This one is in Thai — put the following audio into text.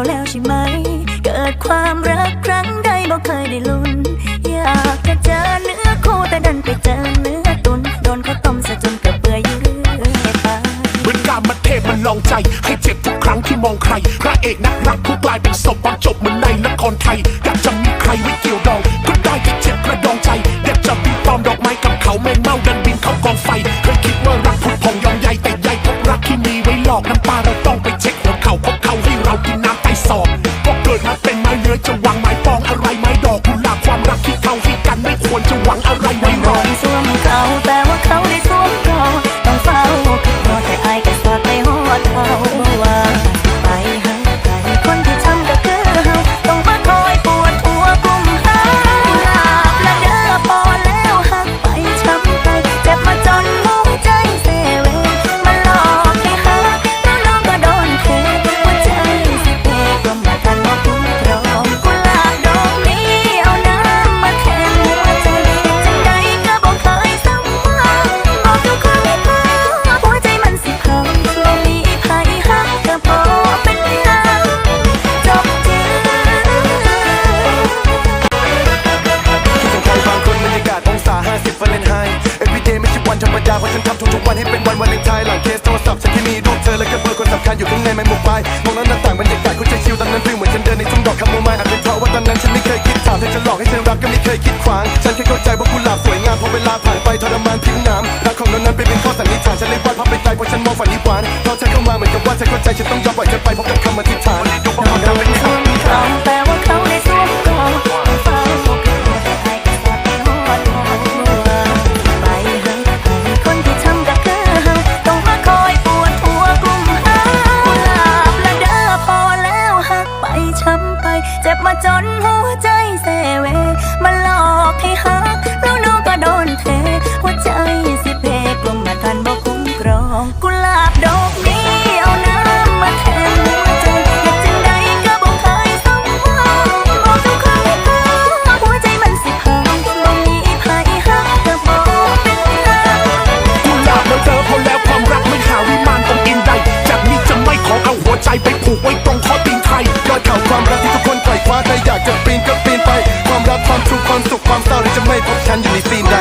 เราแล้วใช่ไหม เกิดความรักครั้งใดบ่เคยได้ลุ้น อยากจะเจอเนื้อคู่แต่ดันไปเจอเนื้อตุนโดนเขาต้มซะจนกระเปื่อยเยื่อยตาเป็นการมาเทพมันลองใจ ให้เจ็บทุกครั้งที่มองใคร พระเอกนักรักผู้กลายเป็นศพบางจบเหมือนในละครไทยอยากจะมีใครไว้เกี่ยวดองก็ได้ ไรไว้รมองสวมเขาแต่ว่าเขาได้สวมเขาต้องเฝ้าคอรอแต่ ไม่ใช่วันธรรมดาเพราะฉันทำทุกๆวันให้เป็นวันวาเลนไทน์หลังเคสโทรศัพท์ฉันที่มีรูปเธอและก็เบอร์คนสำคัญอยู่ข้างในไม่หมกไปมองแล้วหน้าต่างบรรยากาศคุณใจชิลตอนนั้นฟิลเหมือนฉันเดินในทุ่งดอกคาโมไมล์อาจเป็นเพราะว่าตอนนั้นฉันไม่เคยคิดถามเธอจะหลอกให้เธอรักก็ไม่เคยคิดขวางฉันแค่เข้าใจว่ากุหลาบสวยงามพอเวลาผ่านไปทรมานผิวหนามรักของเรานั้นไปเป็นข้อสันนิษฐานฉันเลยวัดพับไปตายเพราะฉันมองฝันนิหวานเพราะเธอเข้ามาเหมือนกับว่าเธอเข้าใจฉันต้องยอมปล่อยเธอไปพร้อมกับคำอธิษฐาน องกุหลาบดอกนี้เอาน้ำมาแทนหัวใจอยากจังใดก็บ่เคยสมหวังบอกทุกครั้งก็หัวใจมันสิพังบ่มีไผฮักก็บ่เป็นฮักกุหลาบมันเจอพอแล้วความรักไม่หาววิมานต้องอินได้จากนี้จะไม่ขอเอาหัวใจไปผูกไว้ตรงคอตีนไทยยอดข่าวความรักที่ทุกคนใฝ่คว้าได้อยากจะปีนก็ปีนไป ความรักความทุกข์ความสุขความเศร้าที่จะไม่พบฉันอยู่ในซีนใด